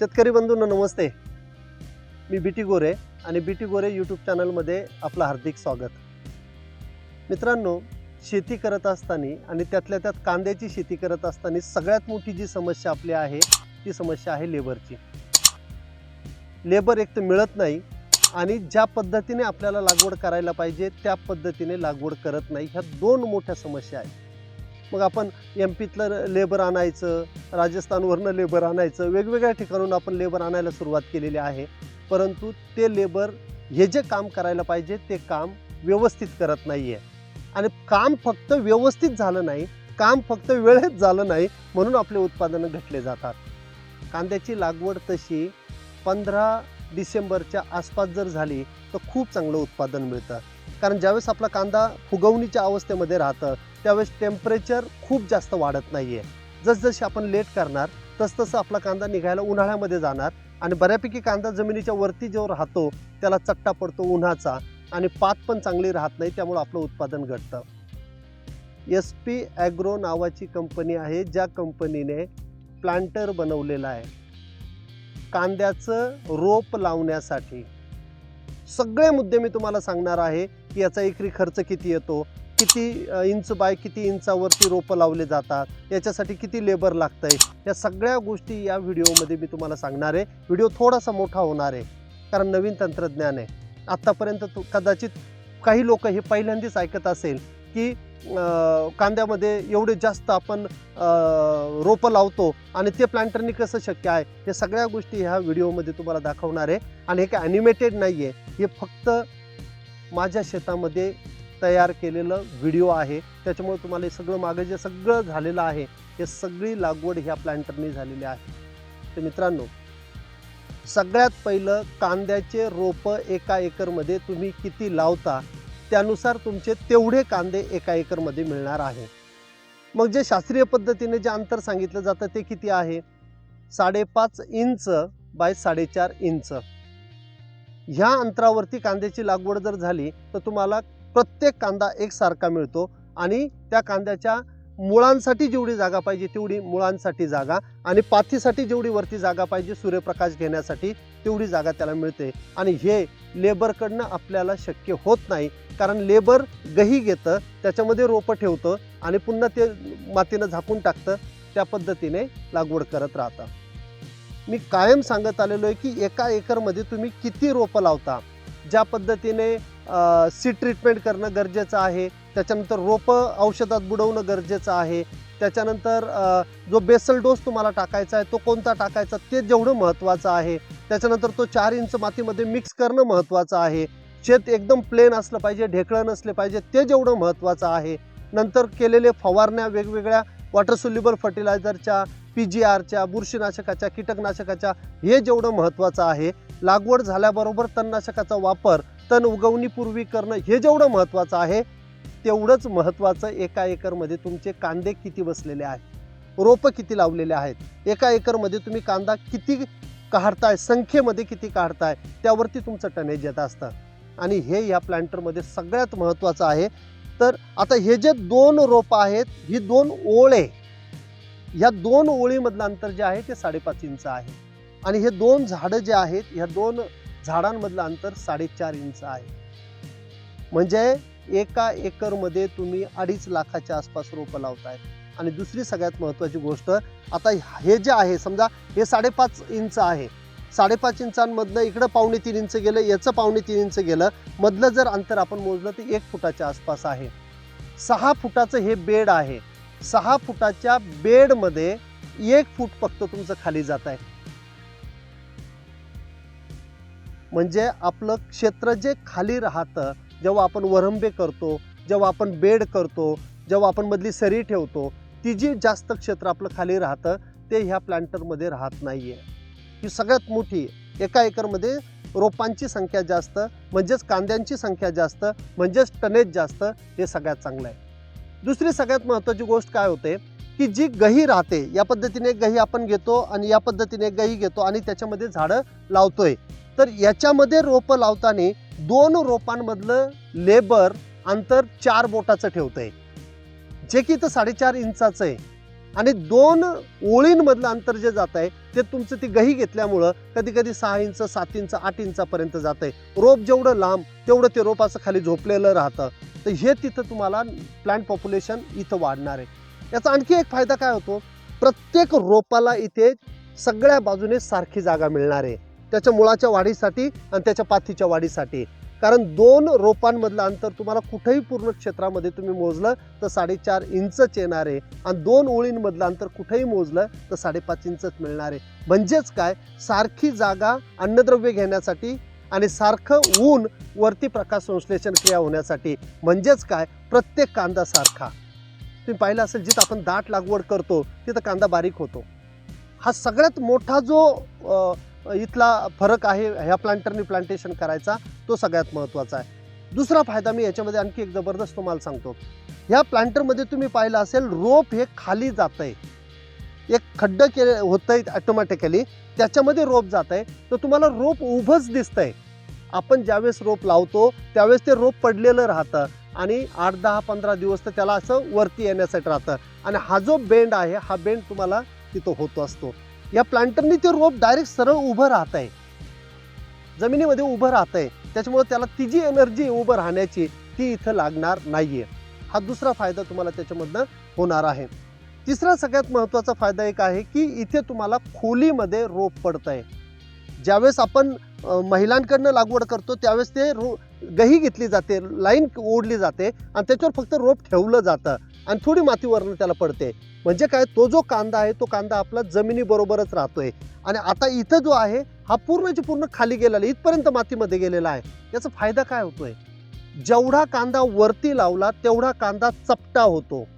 शेतकरी बंधूंना नमस्ते. मी बी टी गोरे आणि बी टी गोरे यूट्यूब चॅनलमध्ये आपलं हार्दिक स्वागत. मित्रांनो शेती करत असताना आणि त्यातल्या त्यात कांद्याची शेती करत असताना सगळ्यात मोठी जी समस्या आपली आहे ती समस्या आहे लेबरची. लेबर एक तर मिळत नाही आणि ज्या पद्धतीने आपल्याला लागवड करायला पाहिजे त्या पद्धतीने लागवड करत नाही ह्या दोन मोठ्या समस्या आहेत. मग आपण एम पीतलं लेबर आणायचं राजस्थानवरनं लेबर आणायचं वेगवेगळ्या ठिकाणून आपण लेबर आणायला सुरुवात केलेली आहे. परंतु ते लेबर हे जे काम करायला पाहिजे ते काम व्यवस्थित करत नाही आहे आणि काम फक्त व्यवस्थित झालं नाही काम फक्त वेळेत झालं नाही म्हणून आपले उत्पादनं घटले जातात. कांद्याची लागवड तशी पंधरा डिसेंबरच्या आसपास जर झाली तर खूप चांगलं उत्पादन मिळतं. कारण ज्यावेळेस आपला कांदा फुगवणीच्या अवस्थेमध्ये राहतं त्यावेळेस टेम्परेचर खूप जास्त वाढत नाही आहे जसजशी आपण लेट करणार तसतसं आपला कांदा निघायला उन्हाळ्यामध्ये जाणार आणि बऱ्यापैकी कांदा जमिनीच्या वरती जो राहतो त्याला चट्टा पडतो उन्हाचा आणि पात पण चांगली राहत नाही त्यामुळं आपलं उत्पादन घटतं. एस पी ॲग्रो नावाची कंपनी आहे ज्या कंपनीने प्लांटर बनवलेला आहे. कांद्याचं रोप लावण्यासाठी. सगळे मुद्दे मी तुम्हाला सांगणार आहे की याचा एकरी खर्च किती येतो किती इंच बाय किती इंचावरती रोपं लावले जातात याच्यासाठी किती लेबर लागतं आहे या सगळ्या गोष्टी या व्हिडिओमध्ये मी तुम्हाला सांगणार आहे. व्हिडिओ थोडासा मोठा होणार आहे कारण नवीन तंत्रज्ञान आहे. आत्तापर्यंत तू कदाचित काही लोक हे पहिल्यांदाच ऐकत असेल की कांद्यामध्ये एवढे जास्त आपण रोपं लावतो आणि ते प्लांटरनी कसं शक्य आहे हे सगळ्या गोष्टी ह्या व्हिडिओमध्ये तुम्हाला दाखवणार आहे. आणि हे काय ॲनिमेटेड नाही आहे हे फक्त माझ्या शेतामध्ये तयार केलेलं व्हिडिओ आहे. त्याच्यामुळे तुम्हाला हे सगळं मागं जे सगळं झालेलं आहे हे सगळी लागवड ह्या प्लॅन्टरनी झालेली आहे. तर मित्रांनो सगळ्यात पहिलं कांद्याचे रोपं एका एकरमध्ये तुम्ही किती लावता त्यानुसार तुमचे तेवढे कांदे एका एकरमध्ये मिळणार आहे. मग जे शास्त्रीय पद्धतीने जे अंतर सांगितलं जातं ते किती आहे? साडेपाच इंच बाय साडेचार इंच. ह्या अंतरावरती कांद्याची लागवड जर झाली तर तुम्हाला प्रत्येक कांदा एकसारखा मिळतो आणि त्या कांद्याच्या मुळांसाठी जेवढी जागा पाहिजे तेवढी मुळांसाठी जागा आणि पाथीसाठी जेवढी वरती जागा पाहिजे सूर्यप्रकाश घेण्यासाठी तेवढी जागा त्याला मिळते. आणि हे लेबरकडनं आपल्याला शक्य होत नाही कारण लेबर गही घेतं त्याच्यामध्ये रोपं ठेवतं आणि पुन्हा ते मातीनं झाकून टाकतं त्या पद्धतीने लागवड करत राहतं. मी कायम सांगत आलेलो आहे की एका एकरमध्ये तुम्ही किती रोपं लावता? ज्या पद्धतीने सी ट्रीटमेंट करणं गरजेचं आहे. त्याच्यानंतर रोपं औषधात बुडवणं गरजेचं आहे. त्याच्यानंतर जो बेसल डोस तुम्हाला टाकायचा आहे तो कोणता टाकायचा ते जेवढं महत्त्वाचं आहे. त्याच्यानंतर तो चार इंच मातीमध्ये मिक्स करणं महत्त्वाचं आहे. शेत एकदम प्लेन असलं पाहिजे ढेकळं नसले पाहिजे ते जेवढं महत्त्वाचं आहे. नंतर केलेले फवारण्या वेगवेगळ्या वॉटर सोल्युबल फर्टिलायझरच्या पी जी आरच्या बुरशीनाशकाच्या कीटकनाशकाच्या हे जेवढं महत्त्वाचं आहे. लागवड झाल्याबरोबर तणनाशकाचा वापर तण उगवणीपूर्वी करणं हे जेवढं महत्त्वाचं आहे तेवढंच महत्त्वाचं एका एकरमध्ये तुमचे कांदे किती बसलेले आहेत? रोपं किती लावलेले आहेत? एका एकरमध्ये तुम्ही कांदा किती काढताय? संख्येमध्ये किती काढताय? त्यावरती तुमचं टनेज येत असतं. आणि हे या प्लांटरमध्ये सगळ्यात महत्त्वाचं आहे. तर आता हे जे दोन रोपं आहेत ही दोन ओळे ह्या दोन ओळीमधलं अंतर जे आहे ते साडेपाच इंच आहे. आणि हे दोन झाडं जे आहेत ह्या दोन झाडांमधलं अंतर साडेचार इंच आहे. म्हणजे एका एकरमध्ये तुम्ही अडीच लाखाच्या आसपास रोपं लावताय. आणि दुसरी सगळ्यात महत्त्वाची गोष्ट आता हे जे आहे समजा हे साडेपाच इंच आहे. साडेपाच इंचांमधलं इकडं पावणे तीन इंच गेलं याचं पावणे तीन इंच गेलं मधलं जर अंतर आपण मोजलं तर एक फुटाच्या आसपास आहे. सहा फुटाचं हे बेड आहे. सहा फुटाच्या बेडमध्ये एक फूट फक्त तुमचं खाली जात आहे. म्हणजे आपलं क्षेत्र जे खाली राहतं जेव्हा आपण वरंबे करतो जेव्हा आपण बेड करतो जेव्हा आपण मधली सरी ठेवतो ती जी जास्त क्षेत्र आपलं खाली राहतं ते ह्या प्लांटरमध्ये राहत नाही आहे ही सगळ्यात मोठी आहे. एका एकरमध्ये रोपांची संख्या जास्त म्हणजेच कांद्यांची संख्या जास्त म्हणजेच टनेज जास्त हे सगळ्यात चांगलं आहे दुसरी सगळ्यात महत्त्वाची गोष्ट काय होते की जी गही राहते या पद्धतीने गही आपण घेतो आणि या पद्धतीने गही घेतो आणि त्याच्यामध्ये झाडं लावतोय तर याच्यामध्ये रोपं लावताना दोन रोपांमधलं लेबर अंतर चार बोटाचं ठेवतंय. जे की इथं साडेचार इंचाचं आहे. आणि दोन ओळींमधलं अंतर जे जात आहे ते तुमचं ती गही घेतल्यामुळं कधी कधी सहा इंच सात इंच आठ इंचापर्यंत जात आहे रोप जेवढं लांब तेवढं ते रोप असं खाली झोपलेलं राहतं. तर हे तिथं तुम्हाला प्लांट पॉप्युलेशन इथं वाढणार आहे. याचा आणखी एक फायदा काय होतो? प्रत्येक रोपाला इथे सगळ्या बाजूने सारखी जागा मिळणार आहे. त्याच्या मुळाच्या वाढीसाठी आणि त्याच्या पाथीच्या वाढीसाठी. कारण दोन रोपांमधलं अंतर तुम्हाला कुठेही पूर्ण क्षेत्रामध्ये तुम्ही मोजलं तर साडेचार इंचच येणार आहे. आणि दोन ओळींमधलं अंतर कुठेही मोजलं तर साडेपाच इंचच मिळणार आहे. म्हणजेच काय? सारखी जागा अन्नद्रव्य घेण्यासाठी आणि सारखं ऊन वरती प्रकाश संश्लेषण क्रिया होण्यासाठी. म्हणजेच काय? प्रत्येक कांदा सारखा. तुम्ही पाहिलं असेल जिथं आपण दाट लागवड करतो तिथं कांदा बारीक होतो. हा सगळ्यात मोठा जो इथला फरक आहे ह्या प्लांटरनी प्लांटेशन करायचा तो सगळ्यात महत्त्वाचा आहे. दुसरा फायदा मी याच्यामध्ये आणखी एक जबरदस्त तुम्हाला सांगतो. ह्या प्लांटरमध्ये तुम्ही पाहिलं असेल रोप हे खाली जात आहे एक खड्डं केले होतं आहे ॲटोमॅटिकली त्याच्यामध्ये रोप जात आहे तर तुम्हाला रोप उभंच दिसतंय. आपण ज्यावेळेस रोप लावतो त्यावेळेस ते रोप पडलेलं राहतं आणि आठ दहा पंधरा दिवस तर त्याला असं वरती येण्यासाठी राहतं. आणि हा जो बेंड आहे हा बेंड तुम्हाला तिथं होत असतो. या प्लांटरनी ते रोप डायरेक्ट सरळ उभं राहत आहे जमिनीमध्ये उभं राहत आहे त्याच्यामुळे त्याला ती जी एनर्जी उभं राहण्याची ती इथं लागणार नाही आहे हा दुसरा फायदा तुम्हाला त्याच्यामधनं होणार आहे. तिसरा सगळ्यात महत्त्वाचा फायदा एक आहे की इथे तुम्हाला खोलीमध्ये रोप पडत आहे ज्यावेळेस आपण महिलांकडनं लागवड करतो त्यावेळेस ते रो गही घेतली जाते लाईन ओढली जाते आणि त्याच्यावर फक्त रोप ठेवलं जातं. आणि थोडी मातीवरनं त्याला पडते. म्हणजे काय तो जो कांदा आहे तो कांदा आपला जमिनीबरोबरच राहतोय. आणि आता इथं जो आहे हा पूर्णची पूर्ण खाली गेलेला आहे. इथपर्यंत मातीमध्ये गेलेला आहे. याचा फायदा काय होतोय? जेवढा कांदा वरती लावला तेवढा कांदा चपटा होतो.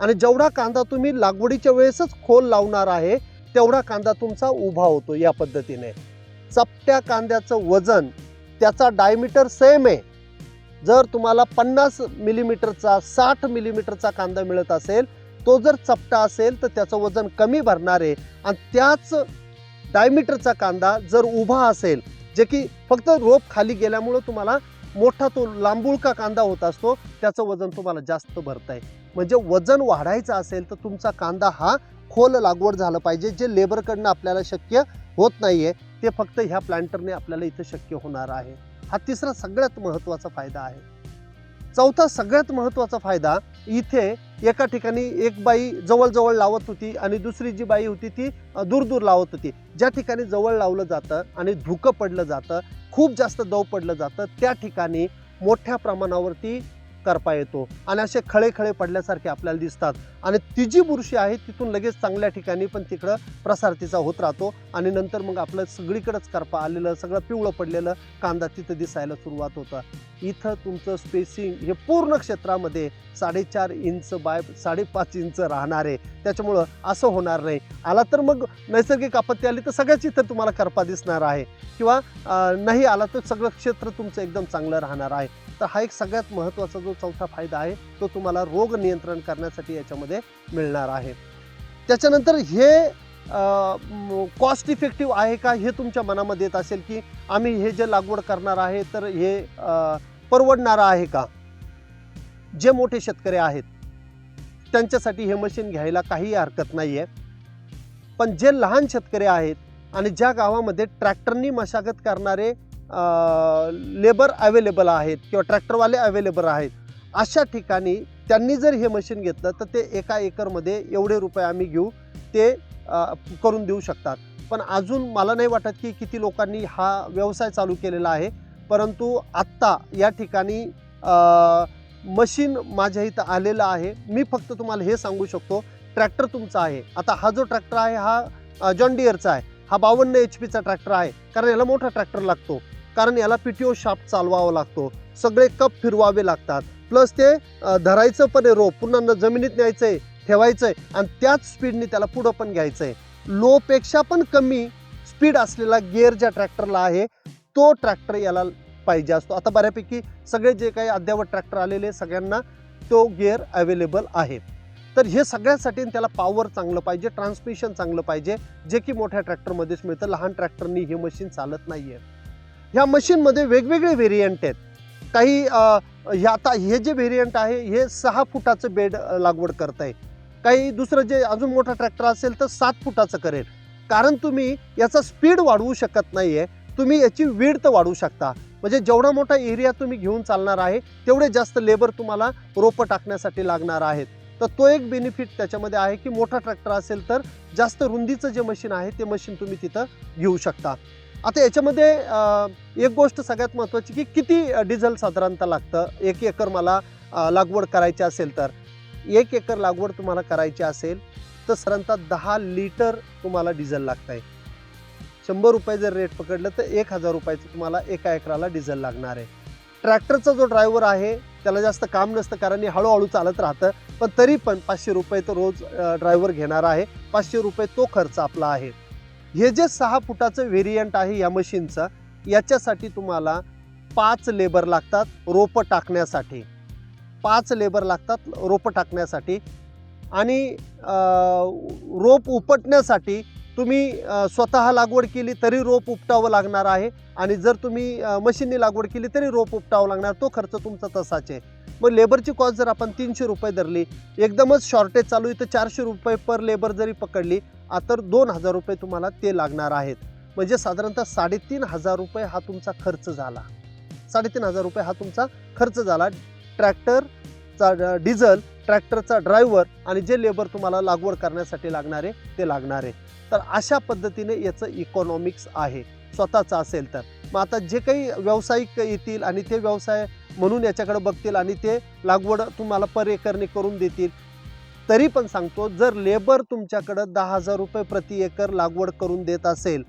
आणि जेवढा कांदा तुम्ही लागवडीच्या वेळेसच खोल लावणार आहे तेवढा कांदा तुमचा उभा होतो या पद्धतीने. चपट्या कांद्याचं वजन त्याचा डायमीटर सेम आहे. जर तुम्हाला पन्नास मिलीमीटरचा साठ मिलीमीटरचा कांदा मिळत असेल तो जर चपटा असेल तर त्याचं वजन कमी भरणार आहे. आणि त्याच डायमीटरचा कांदा जर उभा असेल जे की फक्त रोप खाली गेल्यामुळं तुम्हाला मोठा तो लांबुळका कांदा होत असतो त्याचं वजन तुम्हाला जास्त भरत आहे म्हणजे वजन वाढायचं असेल तर तुमचा कांदा हा खोल लागवड झालं पाहिजे जे लेबरकडनं आपल्याला शक्य होत नाही आहे ते फक्त ह्या प्लांटरने आपल्याला इथं शक्य होणार आहे. हा तिसरा सगळ्यात महत्त्वाचा फायदा आहे. चौथा सगळ्यात महत्त्वाचा फायदा इथे एका ठिकाणी एक बाई जवळजवळ लावत होती आणि दुसरी जी बाई होती ती दूर दूर लावत होती. ज्या ठिकाणी जवळ लावलं जातं आणि धुकं पडलं जातं खूप जास्त दव पडलं जातं त्या ठिकाणी मोठ्या प्रमाणावरती करपा येतो. आणि असे खळे खळे पडल्यासारखे आपल्याला दिसतात. आणि ती जी बुरशी आहे तिथून लगेच चांगल्या ठिकाणी पण तिकडं प्रसार तिचा होत राहतो. आणि नंतर मग आपलं सगळीकडंच करपा आलेलं सगळं पिवळं पडलेलं कांदा तिथं दिसायला सुरुवात होतं. इथं तुमचं स्पेसिंग हे पूर्ण क्षेत्रामध्ये साडेचार इंच बाय साडेपाच इंच राहणार आहे. त्याच्यामुळं असं होणार नाही. आला तर मग नैसर्गिक आपत्ती आली तर सगळ्याच इथं तुम्हाला करपा दिसणार आहे. किंवा नाही आला तर सगळं क्षेत्र तुमचं एकदम चांगलं राहणार आहे. तर हा एक सगळ्यात महत्त्वाचा जो चौथा फायदा आहे तो तुम्हाला रोग नियंत्रण करण्यासाठी याच्यामध्ये मिळणार आहे. त्याच्यानंतर हे कॉस्ट इफेक्टिव्ह आहे का हे तुमच्या मनामध्ये येत असेल की आम्ही हे जे लागवड करणार आहे तर हे परवडणारं आहे का? जे मोठे शेतकरी आहेत त्यांच्यासाठी हे मशीन घ्यायला काही हरकत नाही आहे पण जे लहान शेतकरी आहेत आणि ज्या गावामध्ये ट्रॅक्टरनी मशागत करणारे लेबर अवेलेबल आहेत किंवा ट्रॅक्टरवाले अवेलेबल आहेत अशा ठिकाणी त्यांनी जर हे मशीन घेतलं तर ते एका एकरमध्ये एवढे रुपये आम्ही घेऊ ते करून देऊ शकतात. पण अजून मला नाही वाटत की किती लोकांनी हा व्यवसाय चालू केलेला आहे. परंतु आत्ता या ठिकाणी मशीन माझ्या इथं आलेलं आहे. मी फक्त तुम्हाला हे सांगू शकतो ट्रॅक्टर तुमचा आहे. आता हा जो ट्रॅक्टर आहे हा जॉन डिअरचा आहे. हा बावन्न एच पीचा ट्रॅक्टर आहे. कारण याला मोठा ट्रॅक्टर लागतो. कारण याला पी टी ओ शाफ्ट चालवावा लागतो. सगळे कप फिरवावे लागतात. प्लस ते धरायचं पण आहे रोप. पुन्हा न- जमिनीत न्यायचं आहे ठेवायचं आहे आणि त्याच स्पीडने त्याला पुढं पण घ्यायचं आहे लोपेक्षा पण कमी स्पीड असलेला गेअर ज्या ट्रॅक्टरला आहे तो ट्रॅक्टर याला पाहिजे असतो. आता बऱ्यापैकी सगळे जे काही अद्यावत ट्रॅक्टर आलेले सगळ्यांना तो गेअर अवेलेबल आहे. तर हे सगळ्यासाठी त्याला पॉवर चांगलं पाहिजे ट्रान्समिशन चांगलं पाहिजे जे की मोठ्या ट्रॅक्टरमध्येच मिळतं. लहान ट्रॅक्टरनी हे मशीन चालत नाही आहे ह्या मशीनमध्ये वेगवेगळे व्हेरियंट आहेत. काही हे आता हे जे व्हेरियंट आहे हे सहा फुटाचं बेड लागवड करत आहे काही दुसरं जे अजून मोठा ट्रॅक्टर असेल तर सात फुटाचं करेल. कारण तुम्ही याचा स्पीड वाढवू शकत नाही आहे तुम्ही याची विड्थ वाढवू शकता. म्हणजे जेवढा मोठा एरिया तुम्ही घेऊन चालणार आहे तेवढे जास्त लेबर तुम्हाला रोपं टाकण्यासाठी लागणार आहेत. तर तो एक बेनिफिट त्याच्यामध्ये आहे की मोठा ट्रॅक्टर असेल तर जास्त रुंदीचं जे मशीन आहे ते मशीन तुम्ही तिथं घेऊ शकता. आता याच्यामध्ये एक गोष्ट सगळ्यात महत्त्वाची की किती डिझेल साधारणतः लागतं? एक एकर मला लागवड करायची असेल तर. एक एकर लागवड तुम्हाला करायची असेल तर साधारणतः दहा लिटर तुम्हाला डिझेल लागत आहे शंभर रुपये जर रेट पकडलं तर एक हजार रुपयाचं तुम्हाला एका एकराला डिझेल लागणार आहे. ट्रॅक्टरचा जो ड्रायव्हर आहे त्याला जास्त काम नसतं कारण हे हळूहळू चालत राहतं पण तरी पण पाचशे रुपये तो रोज ड्रायव्हर घेणार आहे. पाचशे रुपये तो खर्च आपला आहे. हे जे सहा फुटाचं व्हेरियंट आहे या मशीनचं याच्यासाठी तुम्हाला पाच लेबर लागतात रोपं टाकण्यासाठी. पाच लेबर लागतात रोपं टाकण्यासाठी. आणि रोप उपटण्यासाठी तुम्ही स्वतः लागवड केली तरी रोप उपटावं लागणार आहे. आणि जर तुम्ही मशीनने मशीननी लागवड केली तरी रोप उपटावं लागणार. तो खर्च तुमचा तसाच आहे. मग लेबरची कॉस्ट जर आपण तीनशे रुपये धरली एकदमच शॉर्टेज चालू आहे तर चारशे रुपये पर लेबर जरी पकडली तर दोन हजार रुपये तुम्हाला ते लागणार आहेत. म्हणजे साधारणतः साडेतीन हजार रुपये हा तुमचा खर्च झाला. साडेतीन हजार रुपये हा तुमचा खर्च झाला. ट्रॅक्टरचा डिझल ट्रॅक्टरचा ड्रायव्हर आणि जे लेबर तुम्हाला लागवड करण्यासाठी लागणारे ते लागणारे तर अशा पद्धतीने याचं इकॉनॉमिक्स आहे. स्वतःचं असेल तर. मग आता जे काही व्यावसायिक येतील आणि ते व्यवसाय म्हणून याच्याकडे बघतील आणि ते लागवड तुम्हाला पर एकरने करून देतील तरी पण सांगतो जर लेबर तुमच्याकडं दहा हजार रुपये प्रति एकर लागवड करून देत असेल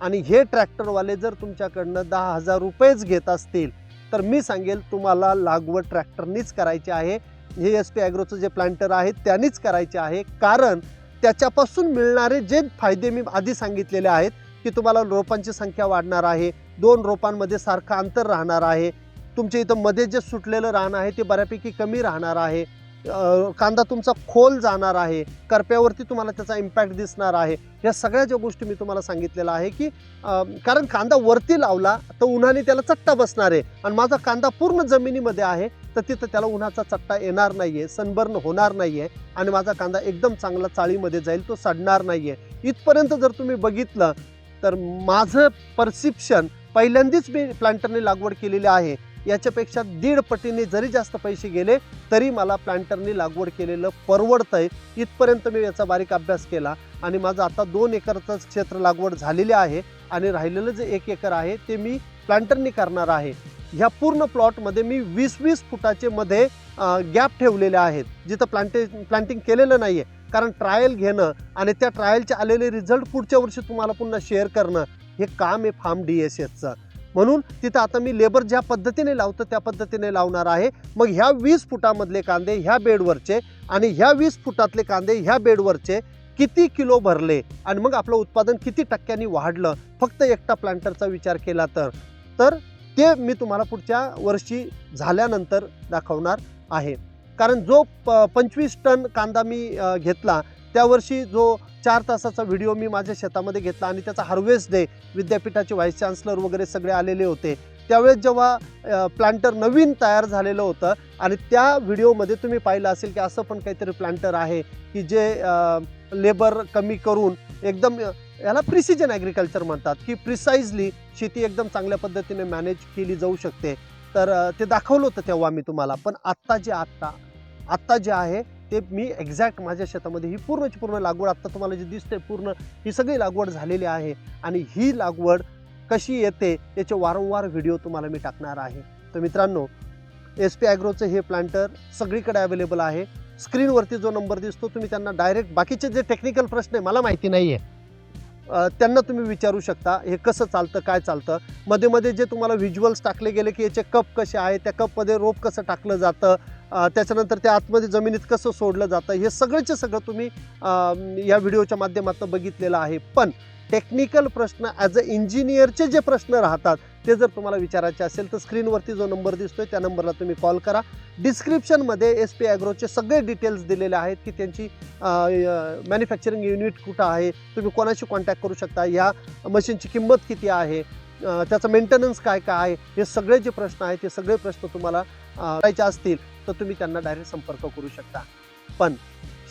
आणि हे ट्रॅक्टरवाले जर तुमच्याकडनं दहा हजार रुपयेच घेत असतील तर मी सांगेल तुम्हाला लागवड ट्रॅक्टरनीच करायची आहे. हे एस पी ॲग्रोचं जे प्लांटर आहे त्यांनीच करायचे आहे. कारण त्याच्यापासून मिळणारे जे फायदे मी आधी सांगितलेले आहेत की तुम्हाला रोपांची संख्या वाढणार आहे दोन रोपांमध्ये सारखं अंतर राहणार आहे. तुमच्या इथं मध्ये जे सुटलेलं राहणं आहे ते बऱ्यापैकी कमी राहणार आहे. कांदा तुमचा खोल जाणार आहे करप्यावरती तुम्हाला त्याचा इम्पॅक्ट दिसणार आहे. या सगळ्या ज्या गोष्टी मी तुम्हाला सांगितलेल्या आहे की कारण कांदा वरती लावला तर उन्हाने त्याला चट्टा बसणार आहे. आणि माझा कांदा पूर्ण जमिनीमध्ये आहे तर तिथं त्याला उन्हाचा चट्टा येणार नाही आहे सनबर्न होणार नाही आहे आणि माझा कांदा एकदम चांगला चाळीमध्ये जाईल तो सडणार नाही आहे इथपर्यंत जर तुम्ही बघितलं तर माझं परसिप्शन पहिल्यांदाच मी प्लांटरने लागवड केलेली आहे. याच्यापेक्षा दीड पटीने जरी जास्त पैसे गेले तरी मला प्लांटरनी लागवड केलेलं परवडतंय. इथपर्यंत मी याचा बारीक अभ्यास केला आणि माझं आता दोन एकरचं क्षेत्र लागवड झालेले आहे आणि राहिलेलं जे एक एकर आहे ते मी प्लांटरनी करणार आहे. ह्या पूर्ण प्लॉटमध्ये मी वीस वीस फुटाचे मध्ये गॅप ठेवलेले आहेत जिथं प्लांटे प्लांटिंग केलेलं नाही आहे कारण ट्रायल घेणं आणि त्या ट्रायलचे आलेले रिझल्ट पुढच्या वर्षी तुम्हाला पुन्हा शेअर करणं हे काम आहे फार्म डी एस एसचं म्हणून तिथं आता मी लेबर ज्या पद्धतीने लावतं त्या पद्धतीने लावणार आहे. मग ह्या वीस फुटामधले कांदे ह्या बेडवरचे आणि ह्या वीस फुटातले कांदे ह्या बेडवरचे किती किलो भरले आणि मग आपलं उत्पादन किती टक्क्यांनी वाढलं? फक्त एकटा प्लांटरचा विचार केला तर. तर ते मी तुम्हाला पुढच्या वर्षी झाल्यानंतर दाखवणार आहे. कारण जो प पंचवीस टन कांदा मी घेतला त्या वर्षी जो चार तासाचा व्हिडिओ मी माझ्या शेतामध्ये घेतला आणि त्याचा हार्वेस्ट डे विद्यापीठाचे व्हाईस चान्सलर वगैरे सगळे आलेले होते. त्यावेळेस जेव्हा प्लांटर नवीन तयार झालेलं होतं आणि त्या व्हिडिओमध्ये तुम्ही पाहिलं असेल की असं पण काहीतरी प्लांटर आहे की जे लेबर कमी करून एकदम याला प्रिसिजन ॲग्रिकल्चर म्हणतात की प्रिसाइजली शेती एकदम चांगल्या पद्धतीने मॅनेज केली जाऊ शकते. तर ते दाखवलं होतं तेव्हा मी तुम्हाला. पण आत्ता जे आत्ता आत्ता जे आहे ते मी एक्झॅक्ट माझ्या शेतामध्ये ही पूर्णची पूर्ण लागवड आत्ता तुम्हाला जी दिसते पूर्ण ही सगळी लागवड झालेली आहे आणि ही लागवड कशी येते याचे वारंवार व्हिडिओ तुम्हाला मी टाकणार आहे. तर मित्रांनो एस पी ॲग्रोचं हे प्लांटर सगळीकडे अवेलेबल आहे. स्क्रीनवरती जो नंबर दिसतो तुम्ही त्यांना डायरेक्ट बाकीचे जे टेक्निकल प्रश्न आहे मला माहिती नाही आहे त्यांना तुम्ही विचारू शकता हे कसं चालतं काय चालतं. मध्ये मध्ये जे तुम्हाला व्हिज्युअल्स टाकले गेले की याचे कप कसे आहे त्या कपमध्ये रोप कसं टाकलं जातं त्याच्यानंतर त्या आतमध्ये जमिनीत कसं सोडलं जातं हे सगळंचे सगळं तुम्ही या व्हिडिओच्या माध्यमातून बघितलेलं आहे. पण टेक्निकल प्रश्न ॲज अ इंजिनियरचे जे प्रश्न राहतात ते जर तुम्हाला विचारायचे असेल तर स्क्रीनवरती जो नंबर दिसतोय त्या नंबरला तुम्ही कॉल करा. डिस्क्रिप्शनमध्ये एस पी ॲग्रोचे सगळे डिटेल्स दिलेले आहेत की त्यांची मॅन्युफॅक्चरिंग युनिट कुठं आहे तुम्ही कोणाशी कॉन्टॅक्ट करू शकता या मशीनची किंमत किती आहे त्याचं मेंटेनन्स काय काय आहे हे सगळे जे प्रश्न आहेत ते सगळे प्रश्न तुम्हाला करायचे असतील तर तुम्ही त्यांना डायरेक्ट संपर्क करू शकता. पण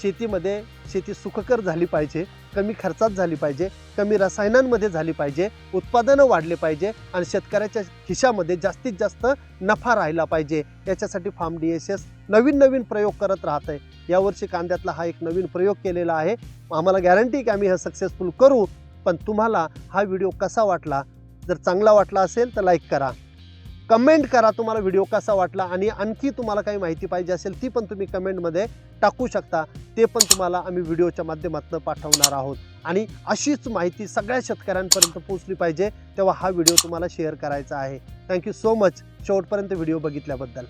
शेतीमध्ये शेती सुखकर झाली पाहिजे कमी खर्चात झाली पाहिजे कमी रसायनांमध्ये झाली पाहिजे उत्पादनं वाढले पाहिजे आणि शेतकऱ्याच्या खिशामध्ये जास्तीत जास्त नफा राहिला पाहिजे. याच्यासाठी फार्म डी एस एस नवीन नवीन प्रयोग करत राहत आहे यावर्षी कांद्यातला हा एक नवीन प्रयोग केलेला आहे. आम्हाला गॅरंटी की आम्ही हे सक्सेसफुल करू पण तुम्हाला हा व्हिडिओ कसा वाटला जर चांगला वाटला असेल तर लाईक करा. कमेंट करा तुम्हाला व्हिडिओ कसा वाटला आणि आणखी तुम्हाला काही माहिती पाहिजे असेल ती पण तुम्ही कमेंटमध्ये टाकू शकता. ते पण तुम्हाला आम्ही व्हिडिओच्या माध्यमातून पाठवणार आहोत. आणि अशीच माहिती सगळ्या शेतकऱ्यांपर्यंत पोहोचली पाहिजे तेव्हा हा व्हिडिओ तुम्हाला शेअर करायचा आहे. थँक्यू सो मच शेवटपर्यंत व्हिडिओ बघितल्याबद्दल.